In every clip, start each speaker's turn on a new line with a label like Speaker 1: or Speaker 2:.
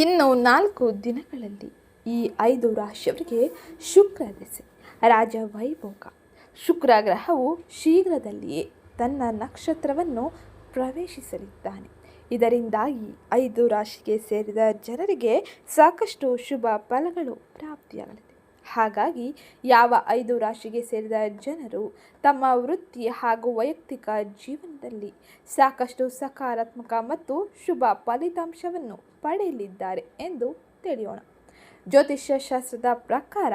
Speaker 1: ಇನ್ನು ನಾಲ್ಕು ದಿನಗಳಲ್ಲಿ ಈ ಐದು ರಾಶಿಯವರಿಗೆ ಶುಕ್ರ ದೆಸೆ, ರಾಜ ವೈಭೋಗ. ಶುಕ್ರ ಗ್ರಹವು ಶೀಘ್ರದಲ್ಲಿಯೇ ತನ್ನ ನಕ್ಷತ್ರವನ್ನು ಪ್ರವೇಶಿಸಲಿದ್ದಾನೆ. ಇದರಿಂದಾಗಿ ಐದು ರಾಶಿಗೆ ಸೇರಿದ ಜನರಿಗೆ ಸಾಕಷ್ಟು ಶುಭ ಫಲಗಳು ಪ್ರಾಪ್ತಿಯಾಗಲಿದೆ. ಹಾಗಾಗಿ ಯಾವ ಐದು ರಾಶಿಗೆ ಸೇರಿದ ಜನರು ತಮ್ಮ ವೃತ್ತಿ ಹಾಗೂ ವೈಯಕ್ತಿಕ ಜೀವನದಲ್ಲಿ ಸಾಕಷ್ಟು ಸಕಾರಾತ್ಮಕ ಮತ್ತು ಶುಭ ಫಲಿತಾಂಶವನ್ನು ಪಡೆಯಲಿದ್ದಾರೆ ಎಂದು ತಿಳಿಯೋಣ. ಜ್ಯೋತಿಷ್ಯ ಶಾಸ್ತ್ರದ ಪ್ರಕಾರ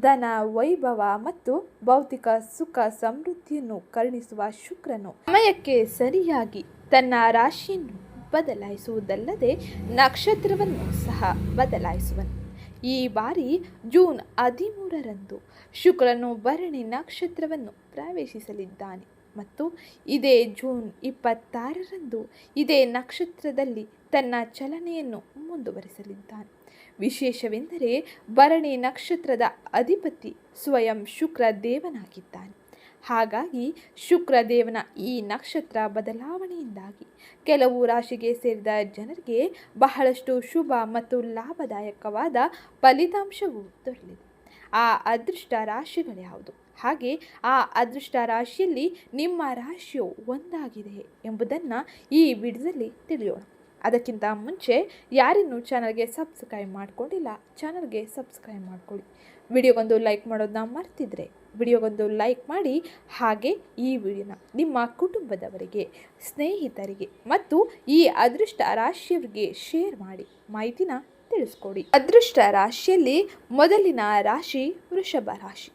Speaker 1: ಧನ, ವೈಭವ ಮತ್ತು ಭೌತಿಕ ಸುಖ ಸಮೃದ್ಧಿಯನ್ನು ಕರುಣಿಸುವ ಶುಕ್ರನು ಸಮಯಕ್ಕೆ ಸರಿಯಾಗಿ ತನ್ನ ರಾಶಿಯನ್ನು ಬದಲಾಯಿಸುವುದಲ್ಲದೆ ನಕ್ಷತ್ರವನ್ನು ಸಹ ಬದಲಾಯಿಸುವನು. ಈ ಬಾರಿ ಜೂನ್ ಹದಿಮೂರರಂದು ಶುಕ್ರನು ಭರಣಿ ನಕ್ಷತ್ರವನ್ನು ಪ್ರವೇಶಿಸಲಿದ್ದಾನೆ. ಮತ್ತು ಇದೇ ಜೂನ್ ಇಪ್ಪತ್ತಾರರಂದು ಇದೇ ನಕ್ಷತ್ರದಲ್ಲಿ ತನ್ನ ಚಲನೆಯನ್ನು ಮುಂದುವರಿಸಲಿದ್ದಾನೆ. ವಿಶೇಷವೆಂದರೆ ಭರಣಿ ನಕ್ಷತ್ರದ ಅಧಿಪತಿ ಸ್ವಯಂ ಶುಕ್ರ ದೇವನಾಗಿದ್ದಾನೆ. ಹಾಗಾಗಿ ಶುಕ್ರದೇವನ ಈ ನಕ್ಷತ್ರ ಬದಲಾವಣೆಯಿಂದಾಗಿ ಕೆಲವು ರಾಶಿಗೆ ಸೇರಿದ ಜನರಿಗೆ ಬಹಳಷ್ಟು ಶುಭ ಮತ್ತು ಲಾಭದಾಯಕವಾದ ಫಲಿತಾಂಶವು ದೊರೆಯಲಿದೆ. ಆ ಅದೃಷ್ಟ ರಾಶಿಗಳು ಯಾವುದು? ಹಾಗೆ ಆ ಅದೃಷ್ಟ ರಾಶಿಯಲ್ಲಿ ನಿಮ್ಮ ರಾಶಿಯು ಒಂದಾಗಿದೆ ಎಂಬುದನ್ನು ಈ ವಿಡಿಯೋದಲ್ಲಿ ತಿಳಿಯೋಣ. ಅದಕ್ಕಿಂತ ಮುಂಚೆ ಯಾರಿನ್ನೂ ಚಾನಲ್ಗೆ ಸಬ್ಸ್ಕ್ರೈಬ್ ಮಾಡ್ಕೊಂಡಿಲ್ಲ, ಚಾನಲ್ಗೆ ಸಬ್ಸ್ಕ್ರೈಬ್ ಮಾಡ್ಕೊಳ್ಳಿ. ವಿಡಿಯೋಗೊಂದು ಲೈಕ್ ಮಾಡೋದನ್ನ ಮರ್ತಿದ್ರೆ ವಿಡಿಯೋಗೊಂದು ಲೈಕ್ ಮಾಡಿ ಹಾಗೆ ಈ ವಿಡಿಯೋನ ನಿಮ್ಮ ಕುಟುಂಬದವರಿಗೆ, ಸ್ನೇಹಿತರಿಗೆ ಮತ್ತು ಈ ಅದೃಷ್ಟ ರಾಶಿಯವರಿಗೆ ಶೇರ್ ಮಾಡಿ ಮಾಹಿತಿನ ತಿಳಿಸ್ಕೊಡಿ. ಅದೃಷ್ಟ ರಾಶಿಯಲ್ಲಿ ಮೊದಲಿನ ರಾಶಿ ವೃಷಭ ರಾಶಿ.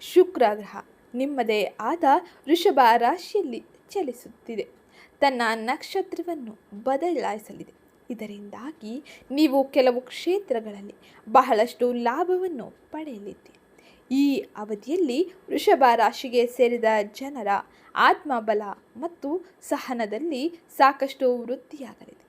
Speaker 1: ಶುಕ್ರ ಗ್ರಹ ನಿಮ್ಮದೇ ಆದ ವೃಷಭ ರಾಶಿಯಲ್ಲಿ ಚಲಿಸುತ್ತಿದೆ. ತನ್ನ ನಕ್ಷತ್ರವನ್ನು ಬದಲಾಯಿಸಲಿದೆ. ಇದರಿಂದಾಗಿ ನೀವು ಕೆಲವು ಕ್ಷೇತ್ರಗಳಲ್ಲಿ ಬಹಳಷ್ಟು ಲಾಭವನ್ನು ಪಡೆಯಲಿದ್ದೀರಿ. ಈ ಅವಧಿಯಲ್ಲಿ ವೃಷಭ ರಾಶಿಗೆ ಸೇರಿದ ಜನರ ಆತ್ಮಬಲ ಮತ್ತು ಸಹನದಲ್ಲಿ ಸಾಕಷ್ಟು ವೃದ್ಧಿಯಾಗಲಿದೆ.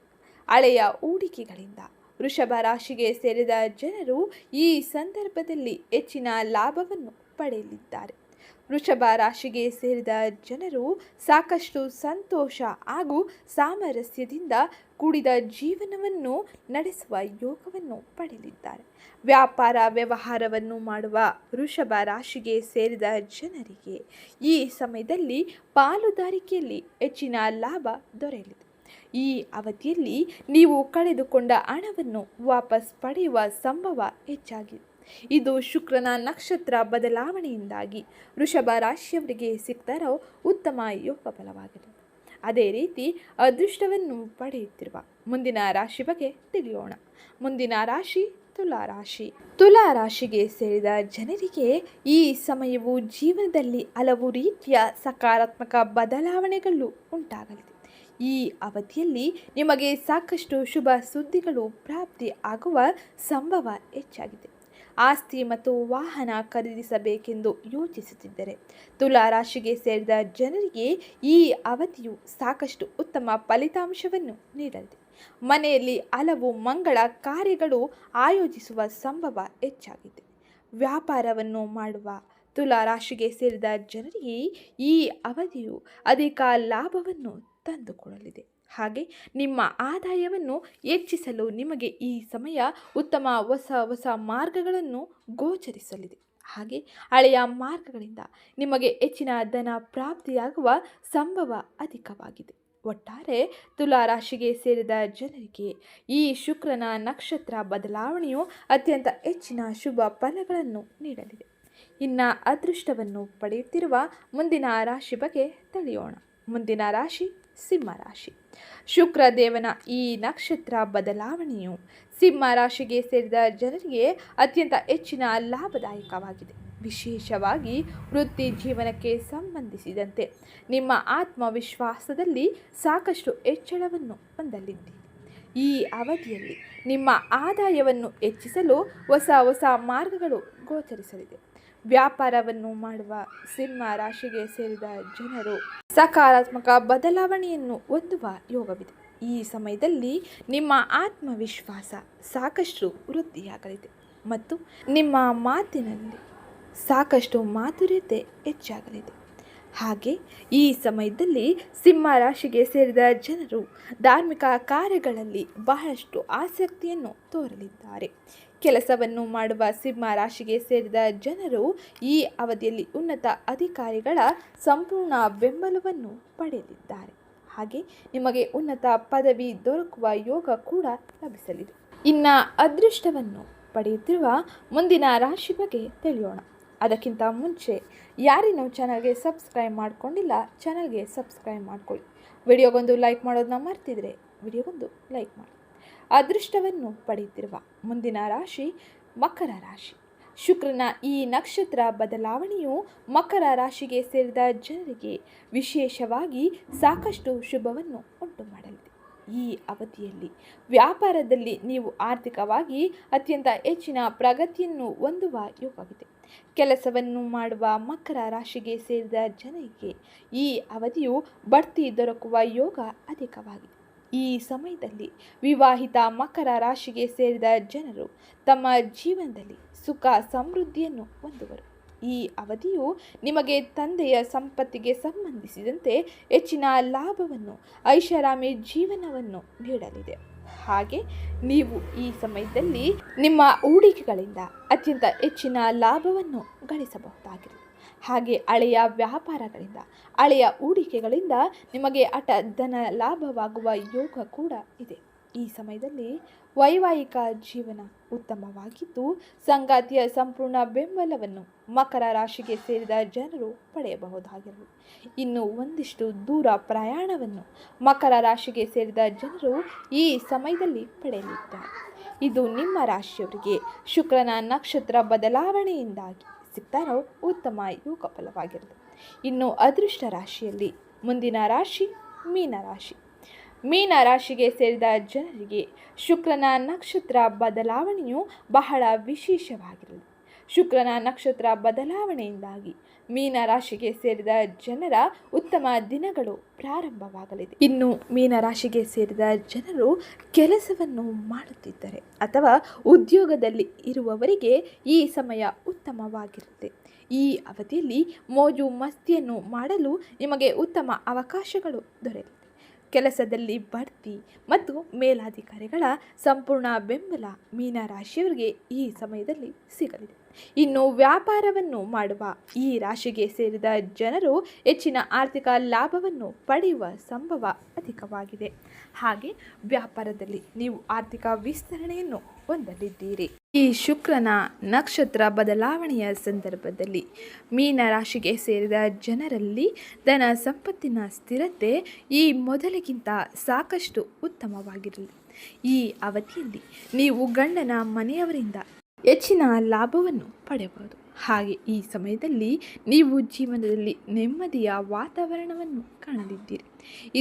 Speaker 1: ಹಳೆಯ ಹೂಡಿಕೆಗಳಿಂದ ವೃಷಭ ರಾಶಿಗೆ ಸೇರಿದ ಜನರು ಈ ಸಂದರ್ಭದಲ್ಲಿ ಹೆಚ್ಚಿನ ಲಾಭವನ್ನು ಪಡೆಯಲಿದ್ದಾರೆ. ವೃಷಭ ರಾಶಿಗೆ ಸೇರಿದ ಜನರು ಸಾಕಷ್ಟು ಸಂತೋಷ ಹಾಗೂ ಸಾಮರಸ್ಯದಿಂದ ಕೂಡಿದ ಜೀವನವನ್ನು ನಡೆಸುವ ಯೋಗವನ್ನು ಪಡೆಯಲಿದ್ದಾರೆ ವ್ಯಾಪಾರ ವ್ಯವಹಾರವನ್ನು ಮಾಡುವ ವೃಷಭ ರಾಶಿಗೆ ಸೇರಿದ ಜನರಿಗೆ ಈ ಸಮಯದಲ್ಲಿ ಪಾಲುದಾರಿಕೆಯಲ್ಲಿ ಹೆಚ್ಚಿನ ಲಾಭ ದೊರೆಯಲಿದೆ. ಈ ಅವಧಿಯಲ್ಲಿ ನೀವು ಕಳೆದುಕೊಂಡ ಹಣವನ್ನು ವಾಪಸ್ ಪಡೆಯುವ ಸಂಭವ ಹೆಚ್ಚಾಗಿದೆ. ಇದು ಶುಕ್ರನ ನಕ್ಷತ್ರ ಬದಲಾವಣೆಯಿಂದಾಗಿ. ವೃಷಭ ರಾಶಿಯವರಿಗೆ ಸಿಗ್ತಾರೋ ಉತ್ತಮ ಯೋಗ ಫಲವಾಗಿದೆ ಅದೇ ರೀತಿ ಅದೃಷ್ಟವನ್ನು ಪಡೆಯುತ್ತಿರುವ ಮುಂದಿನ ರಾಶಿ ಬಗ್ಗೆ ತಿಳಿಯೋಣ. ಮುಂದಿನ ರಾಶಿ ತುಲಾ ರಾಶಿ. ತುಲಾ ರಾಶಿಗೆ ಸೇರಿದ ಜನರಿಗೆ ಈ ಸಮಯವು ಜೀವನದಲ್ಲಿ ಹಲವು ರೀತಿಯ ಸಕಾರಾತ್ಮಕ ಬದಲಾವಣೆಗಳು ಉಂಟಾಗಲಿದೆ ಈ ಅವಧಿಯಲ್ಲಿ ನಿಮಗೆ ಸಾಕಷ್ಟು ಶುಭ ಸುದ್ದಿಗಳು, ಪ್ರಾಪ್ತಿ ಆಗುವ ಸಂಭವ ಹೆಚ್ಚಾಗಿದೆ. ಆಸ್ತಿ ಮತ್ತು ವಾಹನ ಖರೀದಿಸಬೇಕೆಂದು ಯೋಚಿಸುತ್ತಿದ್ದರೆ ತುಲಾ ರಾಶಿಗೆ ಸೇರಿದ ಜನರಿಗೆ ಈ ಅವಧಿಯು ಸಾಕಷ್ಟು ಉತ್ತಮ ಫಲಿತಾಂಶವನ್ನು ನೀಡಲಿದೆ. ಮನೆಯಲ್ಲಿ ಹಲವು ಮಂಗಳ ಕಾರ್ಯಗಳು ಆಯೋಜಿಸುವ ಸಂಭವ ಹೆಚ್ಚಾಗಿದೆ. ವ್ಯಾಪಾರವನ್ನು ಮಾಡುವ ತುಲಾ ರಾಶಿಗೆ ಸೇರಿದ ಜನರಿಗೆ ಈ ಅವಧಿಯು ಅಧಿಕ ಲಾಭವನ್ನು ತಂದುಕೊಡಲಿದೆ. ಹಾಗೆ ನಿಮ್ಮ ಆದಾಯವನ್ನು ಹೆಚ್ಚಿಸಲು ನಿಮಗೆ ಈ ಸಮಯ ಉತ್ತಮ ಹೊಸ ಹೊಸ ಮಾರ್ಗಗಳನ್ನು ಗೋಚರಿಸಲಿದೆ. ಹಾಗೆ ಹಳೆಯ ಮಾರ್ಗಗಳಿಂದ ನಿಮಗೆ ಹೆಚ್ಚಿನ ಧನ ಪ್ರಾಪ್ತಿಯಾಗುವ ಸಂಭವ ಅಧಿಕವಾಗಿದೆ. ಒಟ್ಟಾರೆ ತುಲಾ ರಾಶಿಗೆ ಸೇರಿದ ಜನರಿಗೆ ಈ ಶುಕ್ರನ ನಕ್ಷತ್ರ ಬದಲಾವಣೆಯು ಅತ್ಯಂತ ಹೆಚ್ಚಿನ ಶುಭ ಫಲಗಳನ್ನು ನೀಡಲಿದೆ. ಇನ್ನು ಅದೃಷ್ಟವನ್ನು ಪಡೆಯುತ್ತಿರುವ ಮುಂದಿನ ರಾಶಿ ಬಗ್ಗೆ ತಿಳಿಯೋಣ. ಮುಂದಿನ ರಾಶಿ ಸಿಂಹ ರಾಶಿ ಶುಕ್ರ ದೇವನ ಈ ನಕ್ಷತ್ರ ಬದಲಾವಣೆಯು ಸಿಂಹ ರಾಶಿಗೆ ಸೇರಿದ ಜನರಿಗೆ ಅತ್ಯಂತ ಹೆಚ್ಚಿನ ಲಾಭದಾಯಕವಾಗಿದೆ. ವಿಶೇಷವಾಗಿ ವೃತ್ತಿ ಜೀವನಕ್ಕೆ ಸಂಬಂಧಿಸಿದಂತೆ ನಿಮ್ಮ ಆತ್ಮವಿಶ್ವಾಸದಲ್ಲಿ ಸಾಕಷ್ಟು ಹೆಚ್ಚಳವನ್ನು ಹೊಂದಲಿದ್ದೀರಿ. ಈ ಅವಧಿಯಲ್ಲಿ ನಿಮ್ಮ ಆದಾಯವನ್ನು ಹೆಚ್ಚಿಸಲು ಹೊಸ ಹೊಸ ಮಾರ್ಗಗಳು ಗೋಚರಿಸಲಿದೆ. ವ್ಯಾಪಾರವನ್ನು ಮಾಡುವ ಸಿಂಹ ರಾಶಿಗೆ ಸೇರಿದ ಜನರು ಸಕಾರಾತ್ಮಕ ಬದಲಾವಣೆಯನ್ನು ಹೊಂದುವ ಯೋಗವಿದೆ. ಈ ಸಮಯದಲ್ಲಿ ನಿಮ್ಮ ಆತ್ಮವಿಶ್ವಾಸ ಸಾಕಷ್ಟು ವೃದ್ಧಿಯಾಗಲಿದೆ ಮತ್ತು ನಿಮ್ಮ ಮಾತಿನಲ್ಲಿ ಸಾಕಷ್ಟು ಮಾಧುರ್ಯತೆ ಹೆಚ್ಚಾಗಲಿದೆ. ಹಾಗೆ ಈ ಸಮಯದಲ್ಲಿ ಸಿಂಹ ರಾಶಿಗೆ ಸೇರಿದ ಜನರು ಧಾರ್ಮಿಕ ಕಾರ್ಯಗಳಲ್ಲಿ ಬಹಳಷ್ಟು ಆಸಕ್ತಿಯನ್ನು ತೋರಲಿದ್ದಾರೆ. ಕೆಲಸವನ್ನು ಮಾಡುವ ಸಿಂಹ ರಾಶಿಗೆ ಸೇರಿದ ಜನರು ಈ ಅವಧಿಯಲ್ಲಿ ಉನ್ನತ ಅಧಿಕಾರಿಗಳ ಸಂಪೂರ್ಣ ಬೆಂಬಲವನ್ನು ಪಡೆಯಲಿದ್ದಾರೆ. ಹಾಗೆ ನಿಮಗೆ ಉನ್ನತ ಪದವಿ ದೊರಕುವ ಯೋಗ ಕೂಡ ಲಭಿಸಲಿದೆ. ಇನ್ನ ಅದೃಷ್ಟವನ್ನು ಪಡೆಯುತ್ತಿರುವ ಮುಂದಿನ ರಾಶಿ ಬಗ್ಗೆ ತಿಳಿಯೋಣ. ಅದಕ್ಕಿಂತ ಮುಂಚೆ ಯಾರಿನ್ನೂ ಚಾನಲ್ಗೆ ಸಬ್ಸ್ಕ್ರೈಬ್ ಮಾಡ್ಕೊಂಡಿಲ್ಲ, ಚಾನಲ್ಗೆ ಸಬ್ಸ್ಕ್ರೈಬ್ ಮಾಡ್ಕೊಳ್ಳಿ. ವಿಡಿಯೋಗೊಂದು ಲೈಕ್ ಮಾಡೋದನ್ನ ಮರ್ತಿದ್ರೆ ವಿಡಿಯೋಗೊಂದು ಲೈಕ್ ಮಾಡಿ. ಅದೃಷ್ಟವನ್ನು ಪಡೆಯುತ್ತಿರುವ ಮುಂದಿನ ರಾಶಿ ಮಕರ ರಾಶಿ. ಶುಕ್ರನ ಈ ನಕ್ಷತ್ರ ಬದಲಾವಣೆಯು ಮಕರ ರಾಶಿಗೆ ಸೇರಿದ ಜನರಿಗೆ ವಿಶೇಷವಾಗಿ ಸಾಕಷ್ಟು ಶುಭವನ್ನು ಉಂಟು ಮಾಡಲಿದೆ ಈ ಅವಧಿಯಲ್ಲಿ. ವ್ಯಾಪಾರದಲ್ಲಿ ನೀವು ಆರ್ಥಿಕವಾಗಿ ಅತ್ಯಂತ ಹೆಚ್ಚಿನ ಪ್ರಗತಿಯನ್ನು ಹೊಂದುವ ಯೋಗವಿದೆ ಕೆಲಸವನ್ನು ಮಾಡುವ ಮಕರ ರಾಶಿಗೆ ಸೇರಿದ ಜನರಿಗೆ ಈ ಅವಧಿಯು ಬಡ್ತಿ ದೊರಕುವ ಯೋಗ ಅಧಿಕವಾಗಿದೆ. ಈ ಸಮಯದಲ್ಲಿ ವಿವಾಹಿತ ಮಕರ ರಾಶಿಗೆ ಸೇರಿದ ಜನರು ತಮ್ಮ ಜೀವನದಲ್ಲಿ ಸುಖ ಸಮೃದ್ಧಿಯನ್ನು ಹೊಂದುವರು. ಈ ಅವಧಿಯು ನಿಮಗೆ ತಂದೆಯ ಸಂಪತ್ತಿಗೆ ಸಂಬಂಧಿಸಿದಂತೆ ಹೆಚ್ಚಿನ ಲಾಭವನ್ನು, ಐಷಾರಾಮಿ ಜೀವನವನ್ನು ನೀಡಲಿದೆ. ಹಾಗೆ ನೀವು ಈ ಸಮಯದಲ್ಲಿ ನಿಮ್ಮ ಹೂಡಿಕೆಗಳಿಂದ ಅತ್ಯಂತ ಹೆಚ್ಚಿನ ಲಾಭವನ್ನು ಗಳಿಸಬಹುದಾಗಿದೆ ಹಾಗೆ ಹಳೆಯ ವ್ಯಾಪಾರಗಳಿಂದ, ಹಳೆಯ ಹೂಡಿಕೆಗಳಿಂದ ನಿಮಗೆ ಅಟ ಧನ ಲಾಭವಾಗುವ ಯೋಗ ಕೂಡ ಇದೆ. ಈ ಸಮಯದಲ್ಲಿ ವೈವಾಹಿಕ ಜೀವನ ಉತ್ತಮವಾಗಿದ್ದು, ಸಂಗಾತಿಯ ಸಂಪೂರ್ಣ ಬೆಂಬಲವನ್ನು ಮಕರ ರಾಶಿಗೆ ಸೇರಿದ ಜನರು ಪಡೆಯಬಹುದಾಗಿರಲಿ. ಇನ್ನು ಒಂದಿಷ್ಟು ದೂರ ಪ್ರಯಾಣವನ್ನು ಮಕರ ರಾಶಿಗೆ ಸೇರಿದ ಜನರು ಈ ಸಮಯದಲ್ಲಿ ಪಡೆಯಲಿದ್ದಾರೆ. ಇದು ನಿಮ್ಮ ರಾಶಿಯವರಿಗೆ ಶುಕ್ರನ ನಕ್ಷತ್ರ ಬದಲಾವಣೆಯಿಂದಾಗಿ ಸಿಗ್ತಾರೋ ಉತ್ತಮ ಯೋಗ ಇನ್ನು ಅದೃಷ್ಟ ರಾಶಿಯಲ್ಲಿ ಮುಂದಿನ ರಾಶಿ ಮೀನ ರಾಶಿ. ಮೀನ ರಾಶಿಗೆ ಸೇರಿದ ಜನರಿಗೆ ಶುಕ್ರನ ನಕ್ಷತ್ರ ಬದಲಾವಣೆಯು ಬಹಳ ವಿಶೇಷವಾಗಿರಲಿ. ಶುಕ್ರನ ನಕ್ಷತ್ರ ಬದಲಾವಣೆಯಿಂದಾಗಿ ಮೀನ ರಾಶಿಗೆ ಸೇರಿದ ಜನರ ಉತ್ತಮ ದಿನಗಳು ಪ್ರಾರಂಭವಾಗಲಿದೆ. ಇನ್ನು ಮೀನ ರಾಶಿಗೆ ಸೇರಿದ ಜನರು ಕೆಲಸವನ್ನು ಮಾಡುತ್ತಿದ್ದರೆ ಅಥವಾ ಉದ್ಯೋಗದಲ್ಲಿ ಇರುವವರಿಗೆ ಈ ಸಮಯ ಉತ್ತಮವಾಗಿರುತ್ತೆ. ಈ ಅವಧಿಯಲ್ಲಿ ಮೋಜು ಮಸ್ತಿಯನ್ನು ಮಾಡಲು ನಿಮಗೆ ಉತ್ತಮ ಅವಕಾಶಗಳು ದೊರೆಯಲಿದೆ ಕೆಲಸದಲ್ಲಿ ಬಡ್ತಿ ಮತ್ತು ಮೇಲಾಧಿಕಾರಿಗಳ ಸಂಪೂರ್ಣ ಬೆಂಬಲ ಮೀನರಾಶಿಯವರಿಗೆ ಈ ಸಮಯದಲ್ಲಿ ಸಿಗಲಿದೆ. ಇನ್ನು ವ್ಯಾಪಾರವನ್ನು ಮಾಡುವ ಈ ರಾಶಿಗೆ ಸೇರಿದ ಜನರು ಹೆಚ್ಚಿನ ಆರ್ಥಿಕ ಲಾಭವನ್ನು ಪಡೆಯುವ ಸಂಭವ ಅಧಿಕವಾಗಿದೆ. ಹಾಗೆ ವ್ಯಾಪಾರದಲ್ಲಿ ನೀವು ಆರ್ಥಿಕ ವಿಸ್ತರಣೆಯನ್ನು ಹೊಂದಲಿದ್ದೀರಿ. ಈ ಶುಕ್ರನ ನಕ್ಷತ್ರ ಬದಲಾವಣೆಯ ಸಂದರ್ಭದಲ್ಲಿ ಮೀನ ರಾಶಿಗೆ ಸೇರಿದ ಜನರಲ್ಲಿ ಧನ ಸಂಪತ್ತಿನ ಸ್ಥಿರತೆ ಈ ಮೊದಲಿಗಿಂತ ಸಾಕಷ್ಟು ಉತ್ತಮವಾಗಿರಲಿ. ಈ ಅವಧಿಯಲ್ಲಿ ನೀವು ಗಂಡನ ಮನೆಯವರಿಂದ ಹೆಚ್ಚಿನ ಲಾಭವನ್ನು ಪಡೆಯಬಹುದು. ಹಾಗೆ ಈ ಸಮಯದಲ್ಲಿ ನೀವು ಜೀವನದಲ್ಲಿ ನೆಮ್ಮದಿಯ ವಾತಾವರಣವನ್ನು ಕಾಣಲಿದ್ದೀರಿ.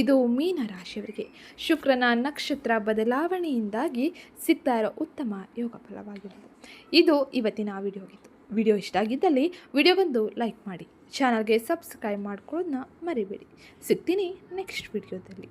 Speaker 1: ಇದು ಮೀನ ರಾಶಿಯವರಿಗೆ ಶುಕ್ರನ ನಕ್ಷತ್ರ ಬದಲಾವಣೆಯಿಂದಾಗಿ ಸಿಗ್ತಾ ಇರೋ ಉತ್ತಮ ಯೋಗ ಫಲವಾಗಿರುವುದು ಇದು ಇವತ್ತಿನ ವಿಡಿಯೋಗಿತ್ತು ವಿಡಿಯೋ ಇಷ್ಟ ಆಗಿದ್ದಲ್ಲಿ ವಿಡಿಯೋಗೊಂದು ಲೈಕ್ ಮಾಡಿ. ಚಾನಲ್ಗೆ ಸಬ್ಸ್ಕ್ರೈಬ್ ಮಾಡ್ಕೊಳ್ಳೋದನ್ನ ಮರಿಬೇಡಿ. ಸಿಗ್ತೀನಿ ನೆಕ್ಸ್ಟ್ ವಿಡಿಯೋದಲ್ಲಿ